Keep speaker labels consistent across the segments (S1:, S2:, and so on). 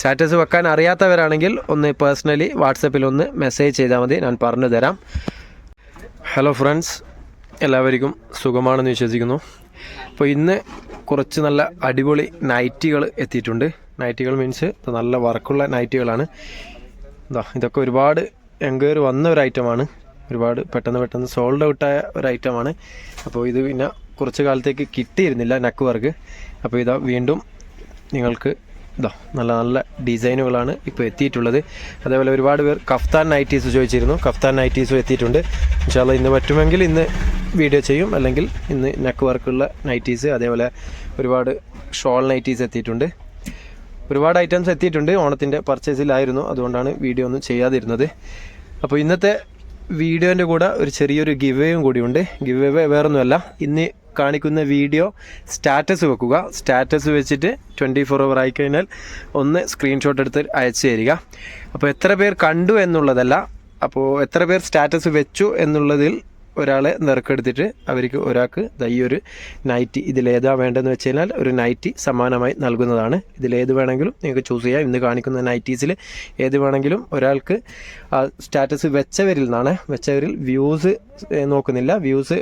S1: Status വെക്കാൻ അറിയാത്തവരാണെങ്കിൽ ഒന്ന് personally വാട്സപ്പിൽ ഒന്ന് മെസ്സേജ് ചെയ്താൽ മതി. ഞാൻ പറഞ്ഞു തരാം. ഹലോ ഫ്രണ്ട്സ് എല്ലാവർക്കും സുഖമാണെന്ന് വിശ്വസിക്കുന്നു. അപ്പോൾ ഇന്ന് കുറച്ച് നല്ല അടിപൊളി നൈറ്റികൾ എത്തിയിട്ടുണ്ട്. നൈറ്റികൾ മീൻസ് നല്ല വർക്കുള്ള നൈറ്റികളാണ് എന്താ ഇതൊക്കെ ഒരുപാട് എൻക്വയറി വന്ന ഒരു ഐറ്റമാണ് ഒരുപാട് പെട്ടെന്ന് പെട്ടെന്ന് സോൾഡ് ഔട്ടായ ഒരു ഐറ്റമാണ് അപ്പോൾ ഇത് പിന്നെ കുറച്ച് കാലത്തേക്ക് കിട്ടിയിരുന്നില്ല നക്ക് വർക്ക് അപ്പോൾ ഇതാ വീണ്ടും നിങ്ങൾക്ക് ഇതാ നല്ല നല്ല ഡിസൈനുകളാണ് ഇപ്പോൾ എത്തിയിട്ടുള്ളത്. അതേപോലെ ഒരുപാട് പേർ കഫ്താൻ നൈറ്റീസ് ചോദിച്ചിരുന്നു. കഫ്താൻ നൈറ്റീസും എത്തിയിട്ടുണ്ട്. ഇൻഷാല്ല ഇന്ന് പറ്റുമെങ്കിൽ ഇന്ന് വീഡിയോ ചെയ്യും. അല്ലെങ്കിൽ ഇന്ന് നെക്ക് വർക്കുള്ള നൈറ്റീസ് അതേപോലെ ഒരുപാട് ഷോൾ നൈറ്റീസ് എത്തിയിട്ടുണ്ട്. ഒരുപാട് ഐറ്റംസ് എത്തിയിട്ടുണ്ട്. ഓണത്തിന്റെ പർച്ചേസിലായിരുന്നു. അതുകൊണ്ടാണ് വീഡിയോ ഒന്നും ചെയ്യാതിരുന്നത്. അപ്പോൾ ഇന്നത്തെ വീഡിയോന്റെ കൂടെ ഒരു ചെറിയൊരു ഗിവേയും കൂടിയുണ്ട്. ഗിവ് വേറൊന്നുമല്ല. ഇന്ന് കാണിക്കുന്ന വീഡിയോ സ്റ്റാറ്റസ് വെക്കുക. സ്റ്റാറ്റസ് വെച്ചിട്ട് ട്വന്റി ഫോർ അവർ ആയിക്കഴിഞ്ഞാൽ ഒന്ന് സ്ക്രീൻഷോട്ട് എടുത്ത് അയച്ചു തരിക. അപ്പോൾ എത്ര പേർ കണ്ടു എന്നുള്ളതല്ല. അപ്പോൾ എത്ര പേർ സ്റ്റാറ്റസ് വെച്ചു എന്നുള്ളതിൽ ഒരാളെ നിറക്കെടുത്തിട്ട് അവർക്ക് ഒരാൾക്ക് ഈ ഒരു നൈറ്റി ഇതിലേതാ വേണ്ടതെന്ന് വെച്ച് കഴിഞ്ഞാൽ ഒരു നൈറ്റി സമാനമായി നൽകുന്നതാണ്. ഇതിലേത് വേണമെങ്കിലും നിങ്ങൾക്ക് ചൂസ് ചെയ്യാം. ഇന്ന് കാണിക്കുന്ന നൈറ്റീസിൽ ഏത് വേണമെങ്കിലും ഒരാൾക്ക് സ്റ്റാറ്റസ് വെച്ചവരിൽ നിന്നാണ്. വെച്ചവരിൽ വ്യൂസ് നോക്കുന്നില്ല. വ്യൂസ്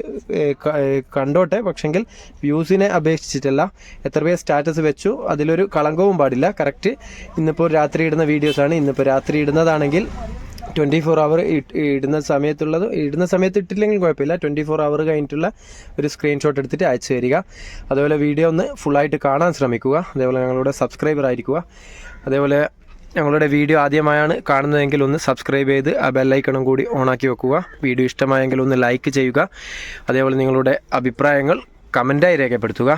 S1: കണ്ടോട്ടെ. പക്ഷെങ്കിൽ വ്യൂസിനെ അപേക്ഷിച്ചിട്ടല്ല. എത്ര പേർ സ്റ്റാറ്റസ് വെച്ചു? അതിലൊരു കളങ്കവും പാടില്ല. കറക്റ്റ് ഇന്നിപ്പോൾ രാത്രി ഇടുന്ന വീഡിയോസാണ് ഇന്നിപ്പോൾ രാത്രി ഇടുന്നതാണെങ്കിൽ ട്വന്റി ഫോർ അവർ ഇടുന്ന സമയത്തുള്ളത് ഇടുന്ന സമയത്ത് ഇട്ടില്ലെങ്കിൽ കുഴപ്പമില്ല. ട്വന്റി ഫോർ അവർ കഴിഞ്ഞിട്ടുള്ള ഒരു സ്ക്രീൻഷോട്ട് എടുത്തിട്ട് അയച്ചു തരിക. അതേപോലെ വീഡിയോ ഒന്ന് ഫുള്ളായിട്ട് കാണാൻ ശ്രമിക്കുക. അതേപോലെ ഞങ്ങളുടെ സബ്സ്ക്രൈബർ ആയിരിക്കുക. അതേപോലെ ഞങ്ങളുടെ വീഡിയോ ആദ്യമായാണ് കാണുന്നതെങ്കിൽ ഒന്ന് സബ്സ്ക്രൈബ് ചെയ്ത് ആ ബെല്ലൈക്കണം കൂടി ഓണാക്കി വെക്കുക. വീഡിയോ ഇഷ്ടമായെങ്കിൽ ഒന്ന് ലൈക്ക് ചെയ്യുക. അതേപോലെ നിങ്ങളുടെ അഭിപ്രായങ്ങൾ കമന്റായി രേഖപ്പെടുത്തുക.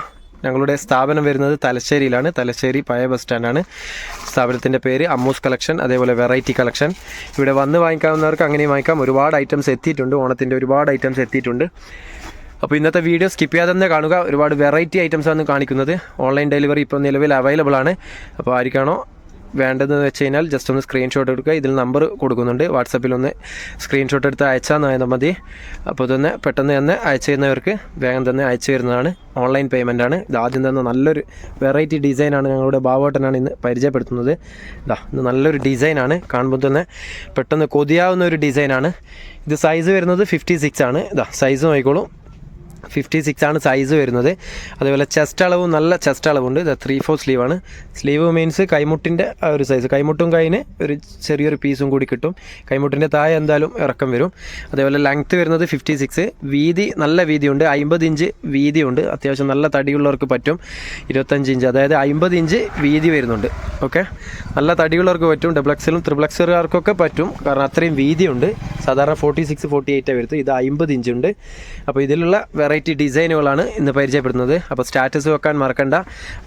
S1: ഞങ്ങളുടെ സ്ഥാപനം വരുന്നത് തലശ്ശേരിയിലാണ്. തലശ്ശേരി പഴയ ബസ് സ്റ്റാൻഡാണ് സ്ഥാപനത്തിന്റെ പേര് അമ്മൂസ് കളക്ഷൻ അതേപോലെ വെറൈറ്റി കളക്ഷൻ. ഇവിടെ വന്ന് വാങ്ങിക്കാവുന്നവർക്ക് അങ്ങനെ വാങ്ങിക്കാം. ഒരുപാട് ഐറ്റംസ് എത്തിയിട്ടുണ്ട്. ഓണത്തിന്റെ ഒരുപാട് ഐറ്റംസ് എത്തിയിട്ടുണ്ട്. അപ്പോൾ ഇന്നത്തെ വീഡിയോ സ്കിപ്പ് ചെയ്യാതെ തന്നെ കാണുക. ഒരുപാട് വെറൈറ്റി ഐറ്റംസ് ആണ് കാണിക്കുന്നത്. ഓൺലൈൻ ഡെലിവറി ഇപ്പോൾ നിലവിൽ അവൈലബിൾ ആണ്. അപ്പോൾ ആർക്കാണോ വേണ്ടതെന്ന് വെച്ച് കഴിഞ്ഞാൽ ജസ്റ്റ് ഒന്ന് സ്ക്രീൻഷോട്ട് എടുക്കുക. ഇതിൽ നമ്പർ കൊടുക്കുന്നുണ്ട്. വാട്സപ്പിൽ ഒന്ന് സ്ക്രീൻഷോട്ട് എടുത്ത് അയച്ചാൽ മതി. അപ്പോൾ തന്നെ പെട്ടെന്ന് തന്നെ അയച്ചു തരുന്നവർക്ക് വേഗം തന്നെ അയച്ചു തരുന്നതാണ്. ഓൺലൈൻ പേയ്മെന്റ് ആണ്. ഇത് ആദ്യം തന്നെ നല്ലൊരു വെറൈറ്റി ഡിസൈനാണ് ഞങ്ങളുടെ ബാവോട്ടനാണ് ഇന്ന് പരിചയപ്പെടുത്തുന്നത്. ഇതാ ഇത് നല്ലൊരു ഡിസൈനാണ് കാണുമ്പോൾ തന്നെ പെട്ടെന്ന് കൊതിയാവുന്ന ഒരു ഡിസൈനാണ് ഇത് സൈസ് വരുന്നത് ഫിഫ്റ്റി സിക്സ് ആണ്. ഇതാ സൈസ് നോക്കിക്കോളൂ ഫിഫ്റ്റി സിക്സ് ആണ് സൈസ് വരുന്നത്. അതുപോലെ ചെസ്റ്റ് അളവും നല്ല ചെസ്റ്റ് അളവുണ്ട്. ഇത് ത്രീ ഫോർ സ്ലീവാണ് സ്ലീവ് മീൻസ് കൈമുട്ടിന്റെ ആ ഒരു സൈസ് കൈമുട്ടും കൈന് ഒരു ചെറിയൊരു പീസും കൂടി കിട്ടും. കൈമുട്ടിന്റെ താഴെ എന്തായാലും ഇറക്കം വരും. അതേപോലെ ലെങ്ത്ത് വരുന്നത് ഫിഫ്റ്റി സിക്സ് വീതി നല്ല വീതിയുണ്ട്. അമ്പത് ഇഞ്ച് വീതിയുണ്ട്. അത്യാവശ്യം നല്ല തടിയുള്ളവർക്ക് പറ്റും. ഇരുപത്തഞ്ച് ഇഞ്ച് അതായത് അമ്പത് ഇഞ്ച് വീതി വരുന്നുണ്ട്. ഓക്കെ നല്ല തടിയുള്ളവർക്ക് പറ്റും. ഡബ്ലക്സിലും ത്രിപ്ലക്സുകാർക്കൊക്കെ പറ്റും. കാരണം അത്രയും വീതിയുണ്ട്. സാധാരണ ഫോർട്ടി സിക്സ് ഫോർട്ടി എയ്റ്റ് വരുത്തു ഇത് അമ്പത് ഇഞ്ച് ഉണ്ട്. അപ്പോൾ ഇതിലുള്ള വെറൈറ്റി ഡിസൈനുകളാണ് ഇന്ന് പരിചയപ്പെടുന്നത്. അപ്പോൾ സ്റ്റാറ്റസ് വെക്കാൻ മറക്കണ്ട.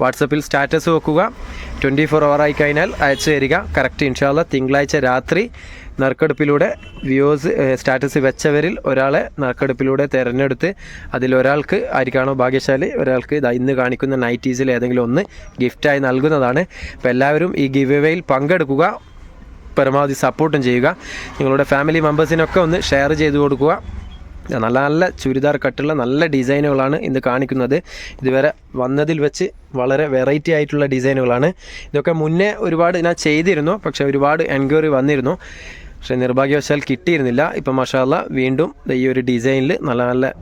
S1: വാട്സപ്പിൽ സ്റ്റാറ്റസ് വെക്കുക. ട്വന്റി ഫോർ അവർ ആയി കഴിഞ്ഞാൽ അയച്ചു തരിക. കറക്റ്റ് ഇൻഷാല്ല തിങ്കളാഴ്ച രാത്രി നറുക്കെടുപ്പിലൂടെ വ്യൂസ് സ്റ്റാറ്റസ് വെച്ചവരിൽ ഒരാളെ നറുക്കെടുപ്പിലൂടെ തിരഞ്ഞെടുത്ത് അതിലൊരാൾക്ക് ആർക്കാണോ ഭാഗ്യശാലി? ഒരാൾക്ക് ഇന്ന് കാണിക്കുന്ന നൈറ്റീസിൽ ഏതെങ്കിലും ഒന്ന് ഗിഫ്റ്റായി നൽകുന്നതാണ്. അപ്പോൾ എല്ലാവരും ഈ ഗിവ് എവേയിൽ പങ്കെടുക്കുക. പരമാവധി സപ്പോർട്ടും ചെയ്യുക. നിങ്ങളുടെ ഫാമിലി മെമ്പേഴ്സിനൊക്കെ ഒന്ന് ഷെയർ ചെയ്ത് കൊടുക്കുക. നല്ല നല്ല ചുരിദാർ കട്ടുള്ള നല്ല ഡിസൈനുകളാണ് ഇന്ന് കാണിക്കുന്നത്. ഇതുവരെ വന്നതിൽ വെച്ച് വളരെ വെറൈറ്റി ആയിട്ടുള്ള ഡിസൈനുകളാണ്. ഇതൊക്കെ മുന്നേ ഒരുപാട് ഞാൻ ചെയ്തിരുന്നു. പക്ഷേ ഒരുപാട് എൻക്വയറി വന്നിരുന്നു. പക്ഷേ നിർഭാഗ്യവശാൽ കിട്ടിയിരുന്നില്ല. ഇപ്പം മഷാല വീണ്ടും ഈ ഒരു ഡിസൈനിൽ നല്ല നല്ല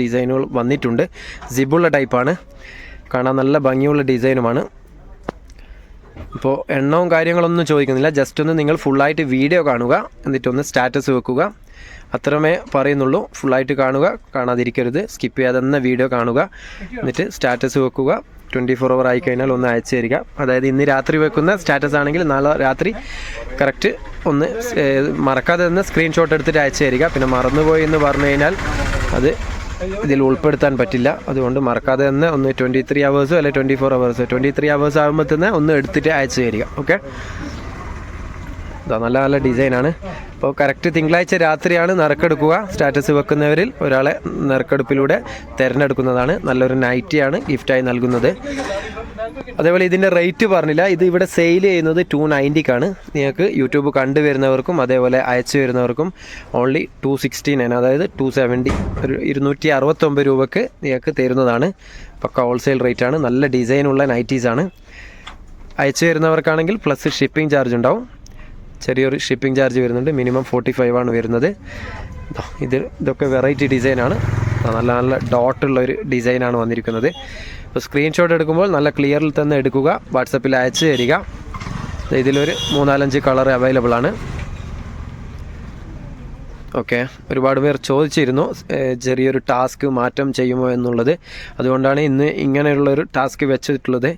S1: ഡിസൈനുകൾ വന്നിട്ടുണ്ട്. സിബുള്ള ടൈപ്പാണ് കാണാൻ നല്ല ഭംഗിയുള്ള ഡിസൈനുമാണ് ഇപ്പോൾ എണ്ണവും കാര്യങ്ങളൊന്നും ചോദിക്കുന്നില്ല. ജസ്റ്റ് ഒന്ന് നിങ്ങൾ ഫുള്ളായിട്ട് വീഡിയോ കാണുക. എന്നിട്ടൊന്ന് സ്റ്റാറ്റസ് വെക്കുക. അത്രമേ പറയുന്നുള്ളൂ. ഫുള്ളായിട്ട് കാണുക. കാണാതിരിക്കരുത്. സ്കിപ്പ് ചെയ്യാതെ തന്നെ വീഡിയോ കാണുക. എന്നിട്ട് സ്റ്റാറ്റസ് വെക്കുക. ട്വന്റി ഫോർ അവർ ആയിക്കഴിഞ്ഞാൽ ഒന്ന് അയച്ചു തരിക. അതായത് ഇന്ന് രാത്രി വെക്കുന്ന സ്റ്റാറ്റസ് ആണെങ്കിൽ നാളെ രാത്രി കറക്റ്റ് ഒന്ന് മറക്കാതെ തന്നെ സ്ക്രീൻഷോട്ട് എടുത്തിട്ട് അയച്ചു തരിക. പിന്നെ മറന്നുപോയി എന്ന് പറഞ്ഞു കഴിഞ്ഞാൽ അത് ഇതിൽ ഉൾപ്പെടുത്താൻ പറ്റില്ല. അതുകൊണ്ട് മറക്കാതെ തന്നെ ഒന്ന് ട്വന്റി ത്രീ അവേഴ്സോ അല്ലെങ്കിൽ ട്വന്റി ഫോർ അവേഴ്സോ ട്വന്റി ത്രീ അവേഴ്സ് ആകുമ്പോൾ തന്നെ ഒന്ന് എടുത്തിട്ട് അയച്ചു തരിക. ഓക്കെ നല്ല നല്ല ഡിസൈനാണ് അപ്പോൾ കറക്റ്റ് തിങ്കളാഴ്ച രാത്രിയാണ് നറുക്കെടുക്കുക. സ്റ്റാറ്റസ് വെക്കുന്നവരിൽ ഒരാളെ നറുക്കെടുപ്പിലൂടെ തിരഞ്ഞെടുക്കുന്നതാണ്. നല്ലൊരു നൈറ്റിയാണ് ഗിഫ്റ്റായി നൽകുന്നത്. അതേപോലെ ഇതിന്റെ റേറ്റ് പറഞ്ഞില്ല. ഇത് ഇവിടെ സെയിൽ ചെയ്യുന്നത് ടു നയന്റിക്കാണ് നിങ്ങൾക്ക് യൂട്യൂബ് കണ്ടുവരുന്നവർക്കും അതേപോലെ അയച്ചു വരുന്നവർക്കും ഓൺലി ടു സിക്സ്റ്റി നയൻ അതായത് ടു സെവന്റി ഒരു ഇരുന്നൂറ്റി അറുപത്തൊമ്പത് രൂപക്ക് നിങ്ങൾക്ക് തരുന്നതാണ്. പക്ക ഹോൾസെയിൽ റേറ്റ് ആണ്. നല്ല ഡിസൈനുള്ള നൈറ്റീസാണ് അയച്ചു വരുന്നവർക്കാണെങ്കിൽ പ്ലസ് ഷിപ്പിംഗ് ചാർജ് ഉണ്ടാവും. ചെറിയൊരു ഷിപ്പിംഗ് ചാർജ് വരുന്നുണ്ട്. മിനിമം ഫോർട്ടി ഫൈവ് ആണ് വരുന്നത്. ഇത് ഇതൊക്കെ വെറൈറ്റി ഡിസൈനാണ് നല്ല നല്ല ഡോട്ടുള്ള ഒരു ഡിസൈനാണ് വന്നിരിക്കുന്നത്. അപ്പോൾ സ്ക്രീൻഷോട്ട് എടുക്കുമ്പോൾ നല്ല ക്ലിയറിൽ തന്നെ എടുക്കുക. വാട്സപ്പിൽ അയച്ചു തരിക. ഇതിലൊരു മൂന്നാലഞ്ച് കളർ അവൈലബിൾ ആണ്. ഓക്കെ ഒരുപാട് പേർ ചോദിച്ചിരുന്നു ചെറിയൊരു ടാസ്ക് മാറ്റം ചെയ്യുമോ എന്നുള്ളത്. അതുകൊണ്ടാണ് ഇന്ന് ഇങ്ങനെയുള്ളൊരു ടാസ്ക് വെച്ചിട്ടുള്ളത്.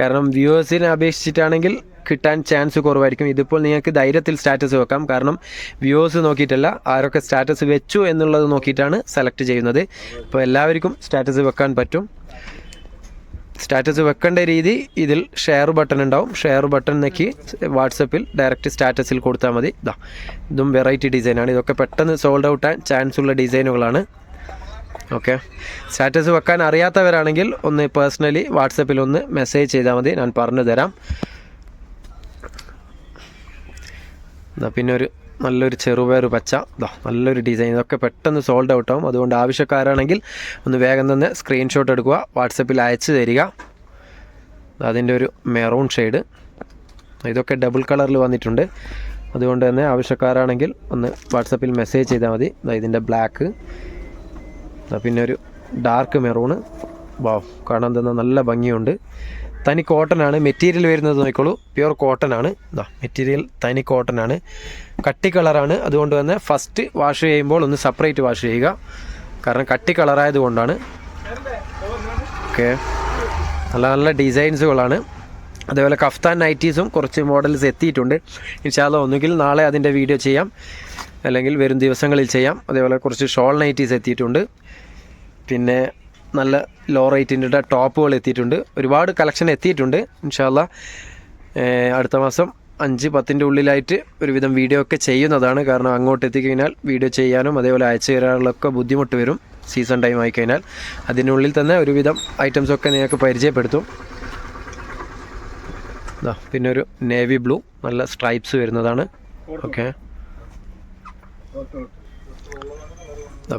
S1: കാരണം വ്യൂവേഴ്സിനെ അപേക്ഷിച്ചിട്ടാണെങ്കിൽ കിട്ടാൻ ചാൻസ് കുറവായിരിക്കും. ഇതിപ്പോൾ നിങ്ങൾക്ക് ധൈര്യത്തിൽ സ്റ്റാറ്റസ് വെക്കാം. കാരണം വ്യൂവേഴ്സ് നോക്കിയിട്ടല്ല ആരൊക്കെ സ്റ്റാറ്റസ് വെച്ചു എന്നുള്ളത് നോക്കിയിട്ടാണ് സെലക്ട് ചെയ്യുന്നത്. അപ്പോൾ എല്ലാവർക്കും സ്റ്റാറ്റസ് വെക്കാൻ പറ്റും. സ്റ്റാറ്റസ് വെക്കേണ്ട രീതി ഇതിൽ ഷെയർ ബട്ടൺ ഉണ്ടാവും. ഷെയർ ബട്ടൺ നെക്കി വാട്സപ്പിൽ ഡയറക്റ്റ് സ്റ്റാറ്റസിൽ കൊടുത്താൽ മതി. ഇതാ ഇതും വെറൈറ്റി ഡിസൈനാണ് ഇതൊക്കെ പെട്ടെന്ന് സോൾഡ് ഔട്ട് ആൻ ചാൻസ് ഉള്ള ഡിസൈനുകളാണ് ഓക്കെ സ്റ്റാറ്റസ് വെക്കാൻ അറിയാത്തവരാണെങ്കിൽ ഒന്ന് പേഴ്സണലി വാട്സപ്പിൽ ഒന്ന് മെസ്സേജ് ചെയ്താൽ മതി. ഞാൻ പറഞ്ഞു തരാം എന്നാൽ പിന്നെ ഒരു നല്ലൊരു ചെറുപയർ പച്ച. ഇതാ നല്ലൊരു ഡിസൈൻ ഇതൊക്കെ പെട്ടെന്ന് സോൾഡ് ഔട്ട് ആവും. അതുകൊണ്ട് ആവശ്യക്കാരാണെങ്കിൽ ഒന്ന് വേഗം തന്നെ സ്ക്രീൻഷോട്ട് എടുക്കുക വാട്സപ്പിൽ അയച്ചു തരിക. അതിന്റെ ഒരു മെറൂൺ ഷെയ്ഡ് ഇതൊക്കെ ഡബിൾ കളറിൽ വന്നിട്ടുണ്ട്. അതുകൊണ്ട് തന്നെ ആവശ്യക്കാരാണെങ്കിൽ ഒന്ന് വാട്സപ്പിൽ മെസ്സേജ് ചെയ്താൽ മതി. ഇതിന്റെ ബ്ലാക്ക് പിന്നെ ഒരു ഡാർക്ക് മെറൂണ് വാവ് കാണാൻ തന്നെ നല്ല ഭംഗിയുണ്ട്. തനി കോട്ടൺ ആണ് മെറ്റീരിയൽ വരുന്നത് നോക്കിക്കോളൂ. പ്യുവർ കോട്ടൺ ആണ് ഇതാ മെറ്റീരിയൽ തനി കോട്ടൺ ആണ് കട്ടി കളറാണ്. അതുകൊണ്ട് തന്നെ ഫസ്റ്റ് വാഷ് ചെയ്യുമ്പോൾ ഒന്ന് സെപ്പറേറ്റ് വാഷ് ചെയ്യുക. കാരണം കട്ടി കളറായത് കൊണ്ടാണ്. ഓക്കെ നല്ല നല്ല ഡിസൈൻസുകളാണ് അതേപോലെ കഫ്താൻ നൈറ്റീസും കുറച്ച് മോഡൽസ് എത്തിയിട്ടുണ്ട്. ഇൻഷാല്ല ഒന്നുകിൽ നാളെ അതിന്റെ വീഡിയോ ചെയ്യാം. അല്ലെങ്കിൽ വരും ദിവസങ്ങളിൽ ചെയ്യാം. അതേപോലെ കുറച്ച് ഷോൾ നൈറ്റീസ് എത്തിയിട്ടുണ്ട്. പിന്നെ നല്ല ലോ റേറ്റിന്റെ ടോപ്പുകൾ എത്തിയിട്ടുണ്ട്. ഒരുപാട് കളക്ഷൻ എത്തിയിട്ടുണ്ട്. ഇൻഷാല്ല അടുത്ത മാസം അഞ്ച് പത്തിന്റെ ഉള്ളിലായിട്ട് ഒരുവിധം വീഡിയോ ഒക്കെ ചെയ്യുന്നതാണ്. കാരണം അങ്ങോട്ട് എത്തിക്കഴിഞ്ഞാൽ വീഡിയോ ചെയ്യാനും അതേപോലെ അയച്ചു തരാനുള്ളൊക്കെ ബുദ്ധിമുട്ട് വരും സീസൺ ടൈം ആയിക്കഴിഞ്ഞാൽ അതിനുള്ളിൽ തന്നെ ഒരുവിധം ഐറ്റംസ് ഒക്കെ നിങ്ങൾക്ക് പരിചയപ്പെടുത്തും. പിന്നെ ഒരു നേവി ബ്ലൂ നല്ല സ്ട്രൈപ്സ് വരുന്നതാണ്. ഓക്കെ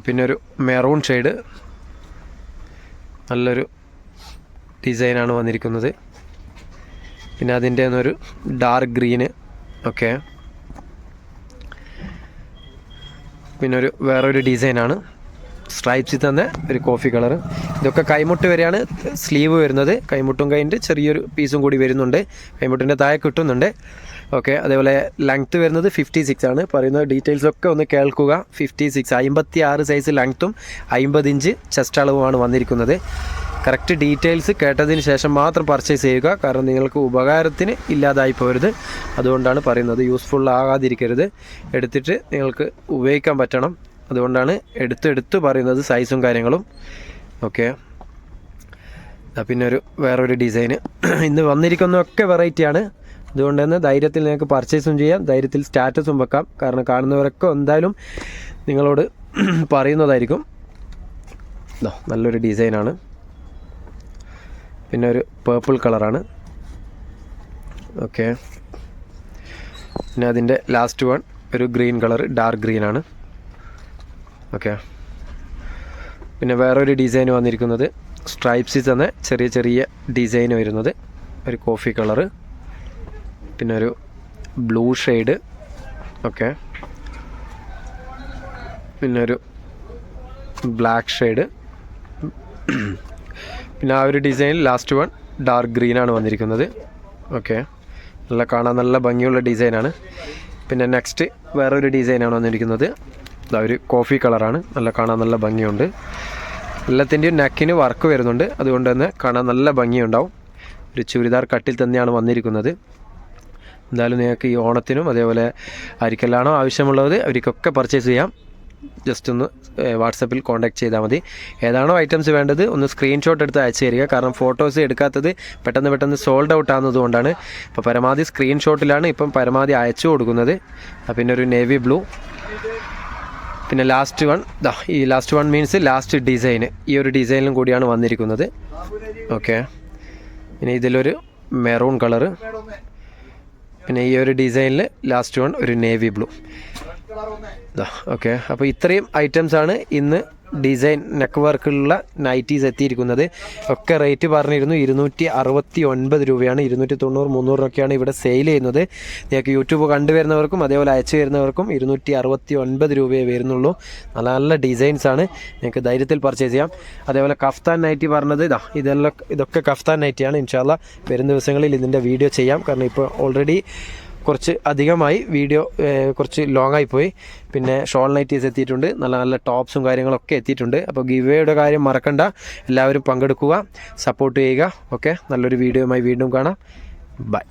S1: പിന്നെ ഒരു മെറൂൺ ഷെയ്ഡ് നല്ലൊരു ഡിസൈനാണ് വന്നിരിക്കുന്നത്. പിന്നെ അതിന്റെ ഒരു ഡാർക്ക് ഗ്രീന് ഓക്കെ പിന്നെ ഒരു വേറൊരു ഡിസൈനാണ്. സ്ട്രൈപ്സിൽ തന്നെ ഒരു കോഫി കളർ ഇതൊക്കെ കൈമുട്ട് വരെയാണ് സ്ലീവ് വരുന്നത്. കൈമുട്ടും കഴിഞ്ഞിട്ട് ചെറിയൊരു പീസും കൂടി വരുന്നുണ്ട്. കൈമുട്ടിന്റെ താഴെ കിട്ടുന്നുണ്ട്. ഓക്കെ അതേപോലെ ലെങ്ത്ത് വരുന്നത് ഫിഫ്റ്റി സിക്സ് ആണ്. പറയുന്ന ഡീറ്റെയിൽസ് ഒക്കെ ഒന്ന് കേൾക്കുക. ഫിഫ്റ്റി സിക്സ് അമ്പത്തി ആറ് സൈസ് ലെങ്ത്തും അമ്പത് ഇഞ്ച് ചെസ്റ്റ് അളവുമാണ് വന്നിരിക്കുന്നത്. കറക്റ്റ് ഡീറ്റെയിൽസ് കേട്ടതിന് ശേഷം മാത്രം പർച്ചേസ് ചെയ്യുക. കാരണം നിങ്ങൾക്ക് ഉപകാരത്തിന് ഇല്ലാതായി പോരുത്. അതുകൊണ്ടാണ് പറയുന്നത് യൂസ്ഫുൾ ആകാതിരിക്കരുത്. എടുത്തിട്ട് നിങ്ങൾക്ക് ഉപയോഗിക്കാൻ പറ്റണം. അതുകൊണ്ടാണ് എടുത്തെടുത്ത് പറയുന്നത് സൈസും കാര്യങ്ങളും. ഓക്കെ. പിന്നെ ഒരു വേറൊരു ഡിസൈന് ഇന്ന് വന്നിരിക്കുന്നതൊക്കെ വെറൈറ്റിയാണ് അതുകൊണ്ട് തന്നെ ധൈര്യത്തിൽ നിങ്ങൾക്ക് പർച്ചേസും ചെയ്യാം. ധൈര്യത്തിൽ സ്റ്റാറ്റസും വെക്കാം. കാരണം കാണുന്നവരൊക്കെ എന്തായാലും നിങ്ങളോട് പറയുന്നതായിരിക്കും. നല്ലൊരു ഡിസൈനാണ് പിന്നെ ഒരു പേർപ്പിൾ കളറാണ് ഓക്കെ പിന്നെ അതിന്റെ ലാസ്റ്റ് വൺ ഒരു ഗ്രീൻ കളർ ഡാർക്ക് ഗ്രീൻ ആണ്. ഓക്കെ പിന്നെ വേറൊരു ഡിസൈൻ വന്നിരിക്കുന്നത് സ്ട്രൈപ്സിൽ തന്നെ ചെറിയ ചെറിയ ഡിസൈൻ വരുന്നത് ഒരു കോഫി കളറ് പിന്നെ ഒരു ബ്ലൂ ഷെയ്ഡ്. ഓക്കെ. പിന്നെ ഒരു ബ്ലാക്ക് ഷെയ്ഡ്. പിന്നെ ആ ഒരു ഡിസൈൻ ലാസ്റ്റ് വൺ ഡാർക്ക് ഗ്രീനാണ് വന്നിരിക്കുന്നത്. ഓക്കെ. നല്ല കാണാൻ നല്ല ഭംഗിയുള്ള ഡിസൈനാണ് പിന്നെ നെക്സ്റ്റ് വേറൊരു ഡിസൈനാണ് വന്നിരിക്കുന്നത്. ഇതാ ഒരു കോഫി കളറാണ് നല്ല കാണാൻ നല്ല ഭംഗിയുണ്ട്. എല്ലാത്തിന്റെയും നെക്കിന് വർക്ക് വരുന്നുണ്ട്. അതുകൊണ്ട് തന്നെ കാണാൻ നല്ല ഭംഗിയുണ്ടാവും. ഒരു ചുരിദാർ കട്ടിൽ തന്നെയാണ് വന്നിരിക്കുന്നത്. എന്തായാലും നിങ്ങൾക്ക് ഈ ഓണത്തിനും അതേപോലെ ആർക്കെല്ലാണോ ആവശ്യമുള്ളത് അവർക്കൊക്കെ പർച്ചേസ് ചെയ്യാം. ജസ്റ്റ് ഒന്ന് വാട്സപ്പിൽ കോൺടാക്ട് ചെയ്താൽ മതി. ഏതാണോ ഐറ്റംസ് വേണ്ടത് ഒന്ന് സ്ക്രീൻഷോട്ട് എടുത്ത് അയച്ചു തരിക. കാരണം ഫോട്ടോസ് എടുക്കാത്തത് പെട്ടെന്ന് പെട്ടെന്ന് സോൾഡ് ഔട്ട് ആകുന്നതുകൊണ്ടാണ് ഇപ്പോൾ പരമാവധി സ്ക്രീൻഷോട്ടിലാണ് ഇപ്പം പരമാവധി അയച്ചു കൊടുക്കുന്നത്. പിന്നെ ഒരു നേവി ബ്ലൂ പിന്നെ ലാസ്റ്റ് വൺ ദാ ഈ last one means last design ഈ ഒരു ഡിസൈനിലും കൂടിയാണ് വന്നിരിക്കുന്നത്. ഓക്കെ പിന്നെ ഇതിലൊരു മെറൂൺ കളറ് പിന്നെ ഈ ഒരു ഡിസൈനിൽ ലാസ്റ്റ് വൺ ഒരു നേവി ബ്ലൂ ഓക്കെ അപ്പോൾ ഇത്രയും ഐറ്റംസ് ആണ് ഇന്ന് ഡിസൈൻ നെക്ക് വർക്കുള്ള നൈറ്റീസ് എത്തിയിരിക്കുന്നത്. ഒക്കെ റേറ്റ് പറഞ്ഞിരുന്നു ഇരുന്നൂറ്റി അറുപത്തി ഒൻപത് രൂപയാണ്. ഇരുന്നൂറ്റി തൊണ്ണൂറ് മുന്നൂറിനൊക്കെയാണ് ഇവിടെ സെയിൽ ചെയ്യുന്നത്. നിങ്ങൾക്ക് യൂട്യൂബ് കണ്ടുവരുന്നവർക്കും അതേപോലെ അയച്ചു വരുന്നവർക്കും ഇരുന്നൂറ്റി അറുപത്തി ഒൻപത് രൂപയെ വരുന്നുള്ളൂ. നല്ല നല്ല ഡിസൈൻസ് ആണ്. നിങ്ങൾക്ക് ധൈര്യത്തിൽ പർച്ചേസ് ചെയ്യാം. അതേപോലെ കഫ്താൻ നൈറ്റി പറഞ്ഞത് ഇതാ ഇതെല്ലാം ഇതൊക്കെ കഫ്താൻ നൈറ്റിയാണ്. ഇൻഷാല്ല വരും ദിവസങ്ങളിൽ ഇതിന്റെ വീഡിയോ ചെയ്യാം. കാരണം ഇപ്പോൾ ഓൾറെഡി കുറച്ച് അധികമായി വീഡിയോ കുറച്ച് ലോങ് ആയി പോയി. പിന്നെ ഷോൾ നൈറ്റീസ് എത്തിയിട്ടുണ്ട്. നല്ല നല്ല ടോപ്സും കാര്യങ്ങളൊക്കെ എത്തിയിട്ടുണ്ട്. അപ്പോൾ ഗിവേയുടെ കാര്യം മറക്കണ്ട. എല്ലാവരും പങ്കെടുക്കുക സപ്പോർട്ട് ചെയ്യുക. ഓക്കെ നല്ലൊരു വീഡിയോയുമായി വീണ്ടും കാണാം. ബൈ